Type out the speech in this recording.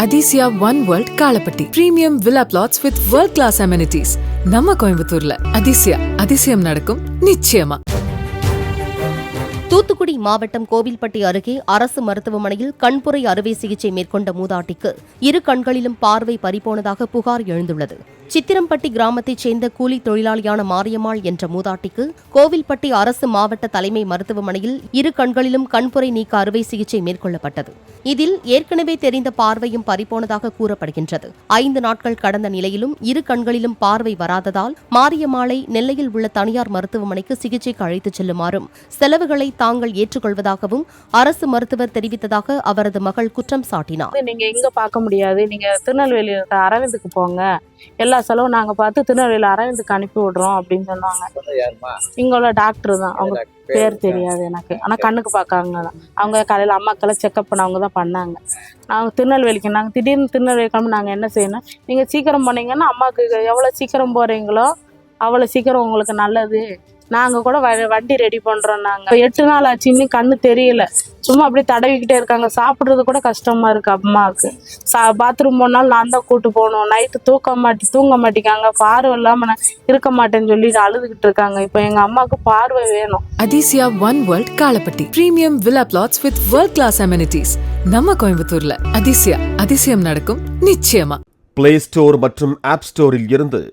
Athisaya one world Kalapatti premium villa flats with world class amenities நம்ம கோயம்புத்தூர்ல அதிசயா அதிசயம் நடக்கும் நிச்சயமா. தூத்துக்குடி மாவட்டம் கோவில்பட்டி அருகே அரசு மருத்துவமனையில் கண்புரை அறுவை சிகிச்சை மேற்கொண்ட மூதாட்டிக்கு இரு கண்களிலும் பார்வை பறிபோனதாக புகார் எழுந்துள்ளது. சித்திரம்பட்டி கிராமத்தைச் சேர்ந்த கூலி தொழிலாளியான மாரியம்மாள் என்ற மூதாட்டிக்கு கோவில்பட்டி அரசு மாவட்ட தலைமை மருத்துவமனையில் இரு கண்களிலும் கண்புரை நீக்க அறுவை சிகிச்சை மேற்கொள்ளப்பட்டது. இதில் ஏற்கனவே தெரிந்த பார்வையும் பறிபோனதாக கூறப்படுகின்றது. ஐந்து நாட்கள் கடந்த நிலையிலும் இரு கண்களிலும் பார்வை வராததால் மாரியம்மாளை நெல்லையில் உள்ள தனியார் மருத்துவமனைக்கு சிகிச்சைக்கு அழைத்துச் செல்லுமாறும் செலவுகளை தாங்கள் ஏற்றுக்கொள்வதாகவும் அரசு மருத்துவர் தெரிவித்ததாக அவரது மகள் குற்றம் சாட்டினார். நீங்க எங்க பார்க்க முடியாது. நீங்க திருநெல்வேலி அரவிந்துக்கு போங்க. எல்லா செலவும் நாங்க பார்த்து திருநெல்வேலி அரவிந்துக்கு அனுப்பி விடுறோம் அப்படின்னு சொன்னாங்க. இங்க உள்ள டாக்டர் தான். அவங்க பேர் தெரியாது எனக்கு. ஆனா கண்ணுக்கு பார்க்காங்க தான் அவங்க காலையில அம்மாக்கெல்லாம் செக்அப் பண்ணவங்க தான் பண்ணாங்க. நாங்கள் திருநெல்வேலிக்கு நாங்கள் திடீர்னு திருநெல்வேலி கிளம்பி நாங்கள் என்ன செய்யணும்? நீங்கள் சீக்கிரம் போனீங்கன்னா அம்மாவுக்கு எவ்வளோ சீக்கிரம் போகிறீங்களோ அவ்வளோ சீக்கிரம் உங்களுக்கு நல்லது. நாங்கள் கூட வ- வண்டி ரெடி பண்ணுறோம் நாங்கள் எட்டு நாள் ஆச்சு இன்னும் கண்ணு தெரியல. சும்மா அப்படியே தடவிக்கிட்டே இருக்காங்க. சாப்பிட்றது கூட கஷ்டமா இருக்கு அம்மாவுக்கு. சா பாத்ரூம் போனாலும் நான் தான் கூட்டு போகணும். நைட்டு தூக்க மாட்டி தூங்க மாட்டேங்காங்க பார்வை இல்லாமல் நான் இருக்க மாட்டேன்னு சொல்லிட்டு அழுதுகிட்டு இருக்காங்க. இப்போ எங்கள் அம்மாவுக்கு பார்வை வேணும். Athisaya one world Kalapatti premium villa flats with world class amenities நம்ம கோயம்புத்தூர்ல. அதிசயா அதிசயம் நடக்கும். நிச்சயமா. பிளே ஸ்டோர் மற்றும் ஆப் ஸ்டோரில் இருந்து